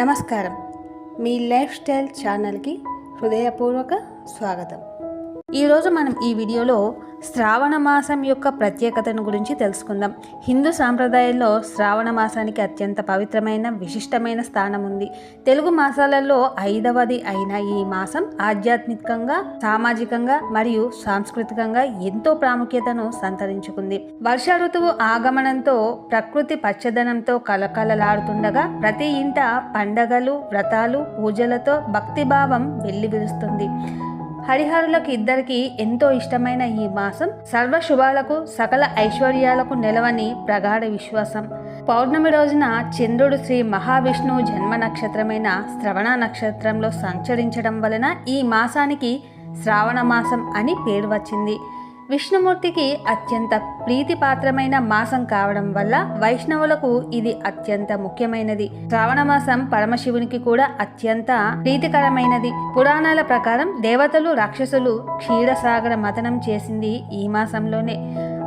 నమస్కారం. మీ life style ఛానల్కి హృదయపూర్వక స్వాగతం. ఈరోజు మనం ఈ వీడియోలో శ్రావణ మాసం యొక్క ప్రత్యేకతను గురించి తెలుసుకుందాం. హిందూ సాంప్రదాయంలో శ్రావణ మాసానికి అత్యంత పవిత్రమైన విశిష్టమైన స్థానం ఉంది. తెలుగు మాసాలలో ఐదవది అయిన ఈ మాసం ఆధ్యాత్మికంగా సామాజికంగా మరియు సాంస్కృతికంగా ఎంతో ప్రాముఖ్యతను సంతరించుకుంది. వర్ష ఋతువు ఆగమనంతో ప్రకృతి పచ్చదనంతో కలకలలాడుతుండగా ప్రతి ఇంట పండగలు వ్రతాలు పూజలతో భక్తిభావం వెల్లివిరుస్తుంది. హరిహరులకు ఇద్దరికి ఎంతో ఇష్టమైన ఈ మాసం సర్వ శుభాలకు సకల ఐశ్వర్యాలకు నిలవని ప్రగాఢ విశ్వాసం. పౌర్ణమి రోజున చంద్రుడు శ్రీ మహావిష్ణువు జన్మ నక్షత్రమైన శ్రవణ నక్షత్రంలో సంచరించడం వలన ఈ మాసానికి శ్రావణ మాసం అని పేరు వచ్చింది. విష్ణుమూర్తికి అత్యంత ప్రీతిపాత్రమైన మాసం కావడం వల్ల వైష్ణవులకు ఇది అత్యంత ముఖ్యమైనది. శ్రావణ మాసం పరమశివునికి కూడా అత్యంత ప్రీతికరమైనది. పురాణాల ప్రకారం దేవతలు రాక్షసులు క్షీరసాగర మతనం చేసింది ఈ మాసంలోనే.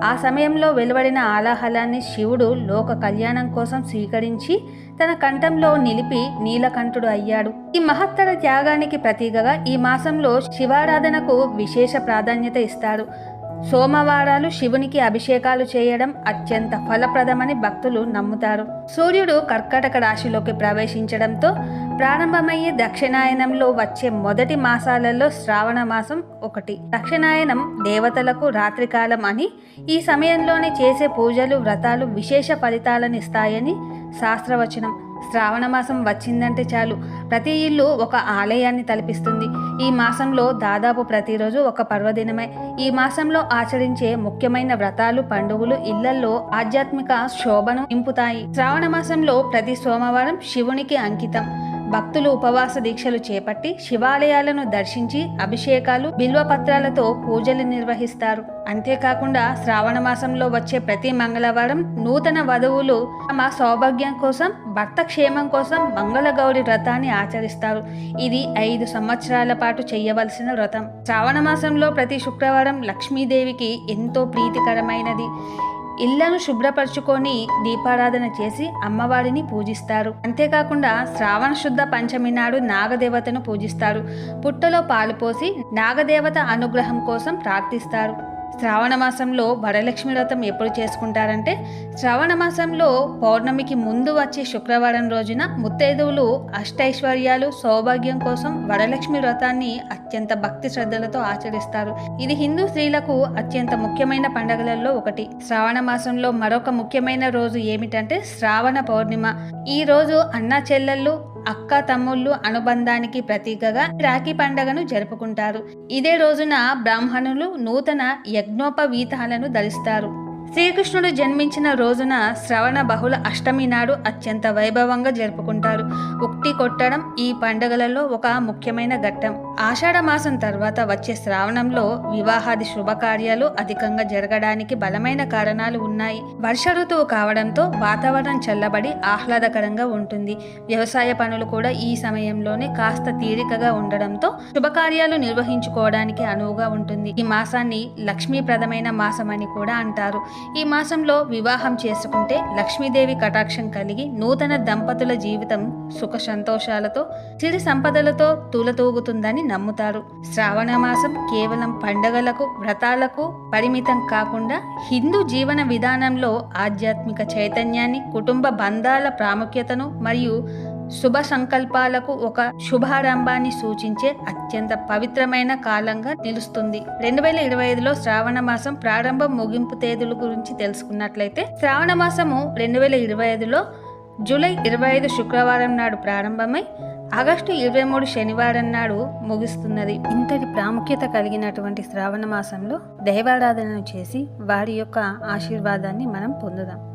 ఆ సమయంలో వెలువడిన ఆలాహలాన్ని శివుడు లోక కళ్యాణం కోసం స్వీకరించి తన కంఠంలో నిలిపి నీలకంఠుడు అయ్యాడు. ఈ మహత్తర త్యాగానికి ప్రతీకగా ఈ మాసంలో శివారాధనకు విశేష ప్రాధాన్యత ఇస్తారు. సోమవారాలు శివునికి అభిషేకాలు చేయడం అత్యంత ఫలప్రదమని భక్తులు నమ్ముతారు. సూర్యుడు కర్కటక రాశిలోకి ప్రవేశించడంతో ప్రారంభమయ్యే దక్షిణాయనంలో వచ్చే మొదటి మాసాలలో శ్రావణ మాసం ఒకటి. దక్షిణాయనం దేవతలకు రాత్రికాలం అని ఈ సమయంలోనే చేసే పూజలు వ్రతాలు విశేష ఫలితాలను ఇస్తాయని శాస్త్రవచనం. శ్రావణ మాసం వచ్చిందంటే చాలు. ప్రతి ఇల్లు ఒక ఆలయాన్ని తలపిస్తుంది. ఈ మాసంలో దాదాపు ప్రతిరోజు ఒక పర్వదినమే. ఈ మాసంలో ఆచరించే ముఖ్యమైన వ్రతాలు పండుగలు ఇళ్ళలో ఆధ్యాత్మిక శోభను నింపుతాయి. శ్రావణ మాసంలో ప్రతి సోమవారం శివునికి అంకితం. భక్తులు ఉపవాస దీక్షలు చేపట్టి శివాలయాలను దర్శించి అభిషేకాలు బిల్వపత్రాలతో పూజలు నిర్వహిస్తారు. అంతేకాకుండా శ్రావణ మాసంలో వచ్చే ప్రతి మంగళవారం నూతన వధువులు తమ సౌభాగ్యం కోసం భర్త క్షేమం కోసం మంగళగౌరి వ్రతాన్ని ఆచరిస్తారు. ఇది ఐదు సంవత్సరాల పాటు చేయవలసిన వ్రతం. శ్రావణ మాసంలో ప్రతి శుక్రవారం లక్ష్మీదేవికి ఎంతో ప్రీతికరమైనది. ఇళ్ళను శుభ్రపరుచుకొని దీపారాధన చేసి అమ్మవారిని పూజిస్తారు. అంతేకాకుండా శ్రావణ శుద్ధ పంచమి నాడు నాగదేవతను పూజిస్తారు. పుట్టలో పాలు పోసి నాగదేవత అనుగ్రహం కోసం ప్రార్థిస్తారు. శ్రావణ మాసంలో వరలక్ష్మి వ్రతం ఎప్పుడు చేసుకుంటారంటే శ్రావణ మాసంలో పౌర్ణమికి ముందు వచ్చే శుక్రవారం రోజున ముత్తైదువులు అష్టైశ్వర్యాలు సౌభాగ్యం కోసం వరలక్ష్మి వ్రతాన్ని అత్యంత భక్తి శ్రద్ధలతో ఆచరిస్తారు. ఇది హిందూ స్త్రీలకు అత్యంత ముఖ్యమైన పండగలలో ఒకటి. శ్రావణ మాసంలో మరొక ముఖ్యమైన రోజు ఏమిటంటే శ్రావణ పౌర్ణిమ. ఈ రోజు అన్న చెల్లెళ్ళు అక్క తమ్ముళ్ళు అనుబంధానికి ప్రతీకగా రాఖీ పండగను జరుపుకుంటారు. ఇదే రోజున బ్రాహ్మణులు నూతన యజ్ఞోపవీతాలను ధరిస్తారు. శ్రీకృష్ణుడు జన్మించిన రోజున శ్రవణ బహుళ అష్టమి నాడు అత్యంత వైభవంగా జరుపుకుంటారు. ఉక్తి కొట్టడం ఈ పండుగలలో ఒక ముఖ్యమైన ఘట్టం. ఆషాఢ మాసం తర్వాత వచ్చే శ్రావణంలో వివాహాది శుభకార్యాలు అధికంగా జరగడానికి బలమైన కారణాలు ఉన్నాయి. వర్ష ఋతువు కావడంతో వాతావరణం చల్లబడి ఆహ్లాదకరంగా ఉంటుంది. వ్యవసాయ పనులు కూడా ఈ సమయంలోనే కాస్త తీరికగా ఉండడంతో శుభకార్యాలు నిర్వహించుకోవడానికి అనువుగా ఉంటుంది. ఈ మాసాన్ని లక్ష్మీప్రదమైన మాసం అని కూడా అంటారు. ఈ మాసంలో వివాహం చేసుకుంటే లక్ష్మీదేవి కటాక్షం కలిగి నూతన దంపతుల జీవితం సుఖ సంతోషాలతో సిరి సంపదలతో తూలతూగుతుందని నమ్ముతారు. శ్రావణ మాసం కేవలం పండగలకు వ్రతాలకు పరిమితం కాకుండా హిందూ జీవన విధానంలో ఆధ్యాత్మిక చైతన్యాన్ని కుటుంబ బంధాల ప్రాముఖ్యతను మరియు శుభ సంకల్పాలకు ఒక శుభారంభాన్ని సూచించే అత్యంత పవిత్రమైన కాలంగా నిలుస్తుంది. రెండు వేల ఇరవై ఐదులో శ్రావణ మాసం ప్రారంభ ముగింపు తేదీల గురించి తెలుసుకున్నట్లయితే శ్రావణ మాసము రెండు వేల ఇరవై ఐదులో జూలై ఇరవై ఐదు శుక్రవారం నాడు ప్రారంభమై ఆగస్టు ఇరవై మూడు శనివారం నాడు ముగుస్తున్నది. ఇంతటి ప్రాముఖ్యత కలిగినటువంటి శ్రావణ మాసంలో దైవారాధనను చేసి వారి యొక్క ఆశీర్వాదాన్ని మనం పొందుదాం.